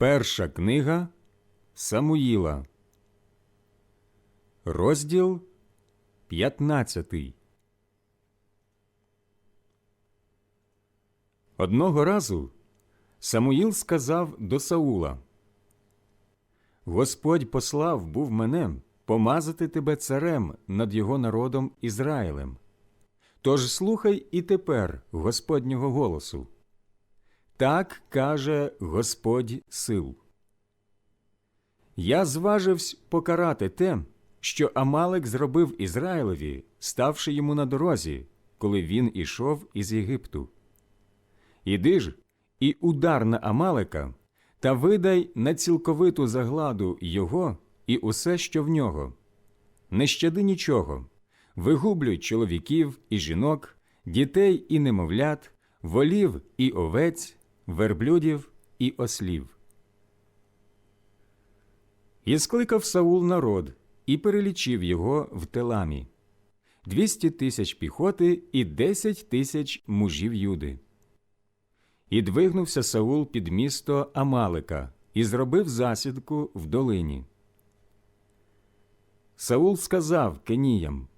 Перша книга Самуїла, розділ 15. Одного разу Самуїл сказав до Саула Господь послав був мене помазати тебе царем над його народом Ізраїлем. Тож слухай і тепер Господнього голосу. Так каже Господь сил. Я зваживсь покарати те, що Амалек зробив Ізраїлеві, ставши йому на дорозі, коли він ішов із Єгипту. Іди ж і удар на Амалека, та видай на цілковиту загладу його і усе, що в нього. Не щади нічого, вигублюй чоловіків і жінок, дітей і немовлят, волів і овець, верблюдів і ослів. І скликав Саул народ і перелічив його в Теламі двісті тисяч піхоти і десять тисяч мужів Юди. І двигнувся Саул під місто Амалика і зробив засідку в долині. Саул сказав Кеніям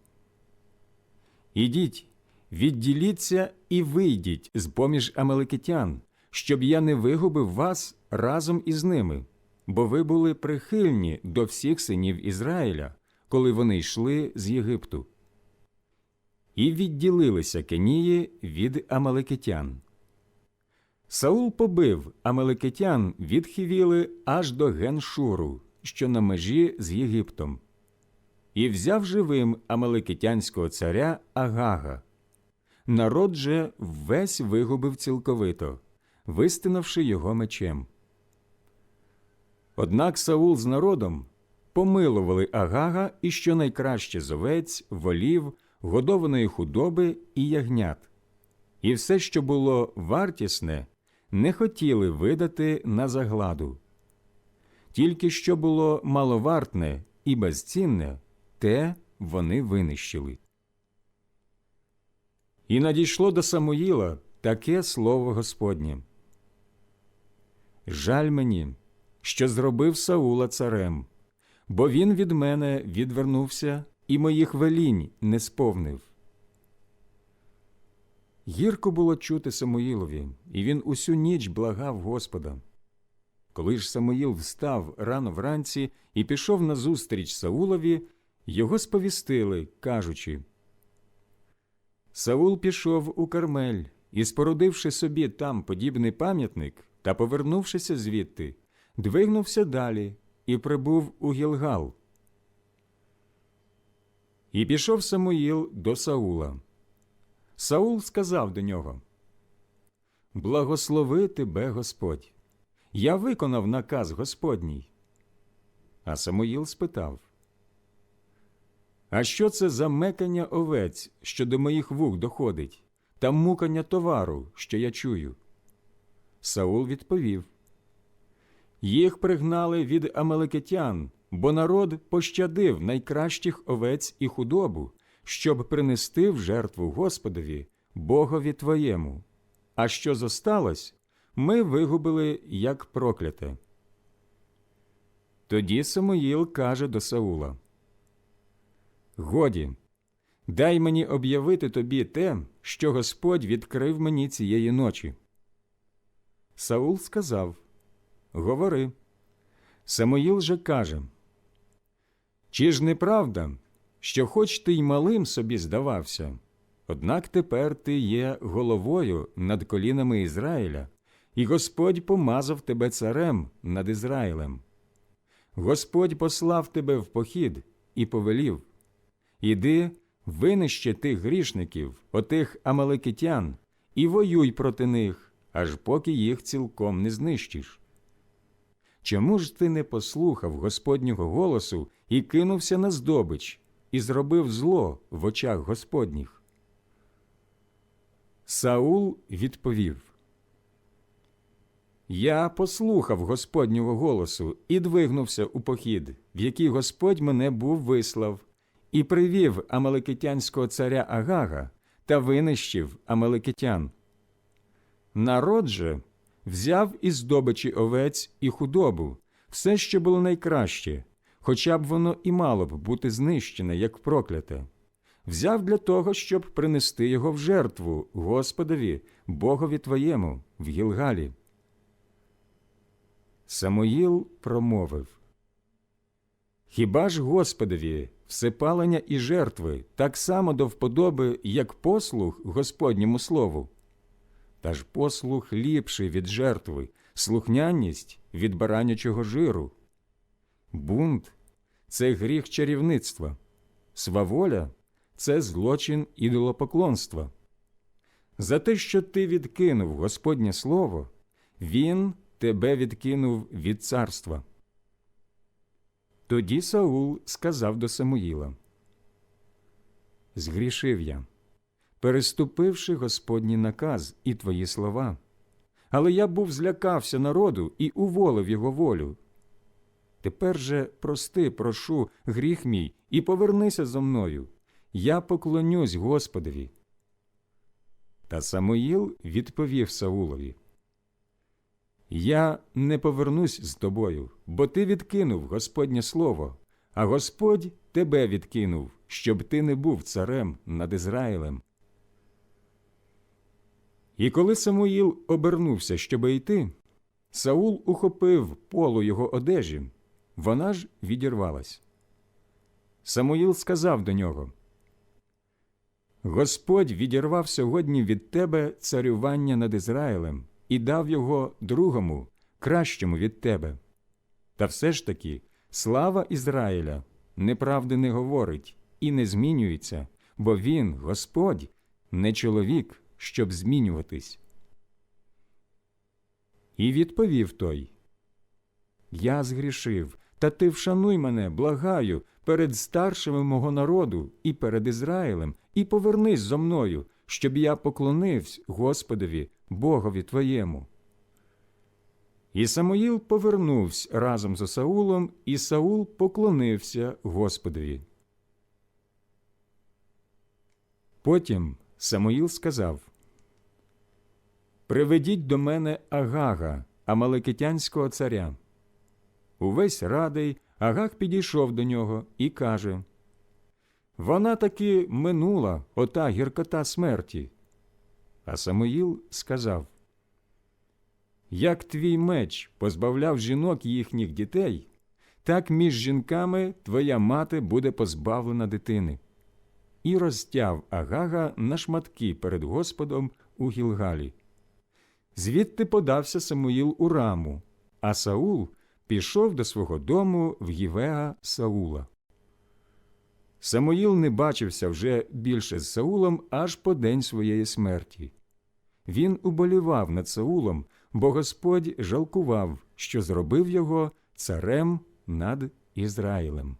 Ідіть, відділіться і вийдіть з поміж амаликитян, щоб я не вигубив вас разом із ними, бо ви були прихильні до всіх синів Ізраїля, коли вони йшли з Єгипту. І відділилися Кенії від амаликитян. Саул побив амаликитян від Хівіли аж до Геншуру, що на межі з Єгиптом, і взяв живим амаликитянського царя Агага. Народ же весь вигубив цілковито, вистинавши його мечем. Однак Саул з народом помилували Агага і щонайкраще з овець, волів, годованої худоби і ягнят, і все, що було вартісне, не хотіли видати на загладу. Тільки що було маловартне і безцінне, те вони винищили. І надійшло до Самуїла таке слово Господнє. Жаль мені, що зробив Саула царем, бо він від мене відвернувся і моїх велінь не сповнив. Гірко було чути Самуїлові, і він усю ніч благав Господа. Коли ж Самуїл встав рано вранці і пішов назустріч Саулові, його сповістили, кажучи Саул пішов у Кармель і, спорудивши собі там подібний пам'ятник та повернувшися звідти, двигнувся далі і прибув у Гілгал. І пішов Самуїл до Саула. Саул сказав до нього Благослови тебе Господь. Я виконав наказ Господній. А Самуїл спитав А що це за мекання овець, що до моїх вух доходить, та мукання товару, що я чую? Саул відповів Їх пригнали від амалекитян, бо народ пощадив найкращих овець і худобу, щоб принести в жертву Господові, Богові твоєму. А що зосталось, ми вигубили як прокляте. Тоді Самуїл каже до Саула Годі, дай мені об'явити тобі те, що Господь відкрив мені цієї ночі. Саул сказав Говори. Самуїл же каже Чи ж не правда, що хоч ти й малим собі здавався, однак тепер ти є головою над колінами Ізраїля, і Господь помазав тебе царем над Ізраїлем. Господь послав тебе в похід і повелів Іди, винищи тих грішників, отих амаликитян, і воюй проти них, аж поки їх цілком не знищиш. Чому ж ти не послухав Господнього голосу і кинувся на здобич, і зробив зло в очах Господніх? Саул відповів Я послухав Господнього голосу і двигнувся у похід, в який Господь мене був вислав, і привів амаликитянського царя Агага та винищив амаликитян. Народ же взяв із здобичі овець і худобу, все, що було найкраще, хоча б воно і мало б бути знищене, як прокляте, взяв для того, щоб принести його в жертву Господові, Богові твоєму, в Гілгалі. Самоїл промовив Хіба ж Господові всепалення і жертви так само до вподоби, як послух Господньому слову? Та ж послух ліпший від жертви, слухняність від баранячого жиру. Бунт це гріх чарівництва, сваволя це злочин ідолопоклонства. За те, що ти відкинув Господнє Слово, Він тебе відкинув від царства. Тоді Саул сказав до Самуїла Згрішив я, переступивши Господній наказ і твої слова. Але я був злякався народу і уволив його волю. Тепер же прости, прошу, гріх мій, і повернися зо мною. Я поклонюсь Господові. Та Самуїл відповів Саулові Я не повернусь з тобою, бо ти відкинув Господнє слово, а Господь тебе відкинув, щоб ти не був царем над Ізраїлем. І коли Самуїл обернувся, щоби йти, Саул ухопив полу його одежі, вона ж відірвалась. Самуїл сказав до нього Господь відірвав сьогодні від тебе царювання над Ізраїлем і дав його другому, кращому від тебе. Та все ж таки слава Ізраїля неправди не говорить і не змінюється, бо він, Господь, не чоловік, щоб змінюватись. І відповів той Я згрішив, та ти вшануй мене, благаю, перед старшими мого народу і перед Ізраїлем, і повернись зо мною, щоб я поклонився Господові, Богові твоєму. І Самуїл повернувся разом з Саулом, і Саул поклонився Господові. Потім Самуїл сказав Приведіть до мене Агага, амаликитянського царя. Увесь радий Агаг підійшов до нього і каже Вона таки минула ота гіркота смерті. А Самуїл сказав Як твій меч позбавляв жінок їхніх дітей, так між жінками твоя мати буде позбавлена дитини. І розтяв Агага на шматки перед Господом у Гілгалі. Звідти подався Самуїл у раму, а Саул пішов до свого дому в Гівеа Саула. Самуїл не бачився вже більше з Саулом аж по день своєї смерті. Він уболівав над Саулом, бо Господь жалкував, що зробив його царем над Ізраїлем.